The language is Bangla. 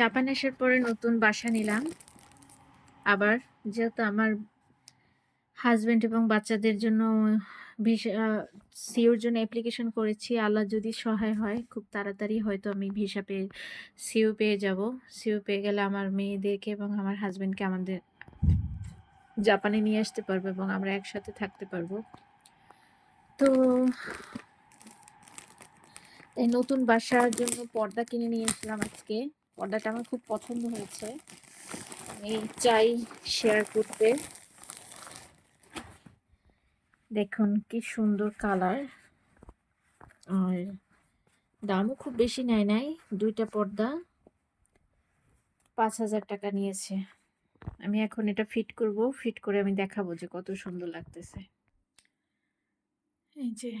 জাপান আসার পরে নতুন বাসা নিলাম। আবার যেহেতু আমার হাজবেন্ড এবং বাচ্চাদের জন্য ভিসা সিওর জন্য অ্যাপ্লিকেশন করেছি, আল্লাহ যদি সহায় হয়, খুব তাড়াতাড়ি হয়তো আমি ভিসা পেয়ে সিও পেয়ে যাব। সিও পেয়ে গেলে আমার মেয়েদেরকে এবং আমার হাজবেন্ডকে আমাদের জাপানে নিয়ে আসতে পারব এবং আমরা একসাথে থাকতে পারব। তো এই নতুন বাসার জন্য পর্দা কিনে নিয়ে এসলাম আজকে। পর্দাটা আমার খুব পছন্দ হয়েছে। আমি চাই শেয়ার করতে। দেখুন কি সুন্দর কালার আর দামও খুব বেশি নেয় নাই, দুইটা পর্দা। পাঁচ হাজার টাকা নিয়েছে। আমি এখন এটা ফিট করব ফিট করে আমি দেখাবো যে কত সুন্দর লাগতেছে। এই যে।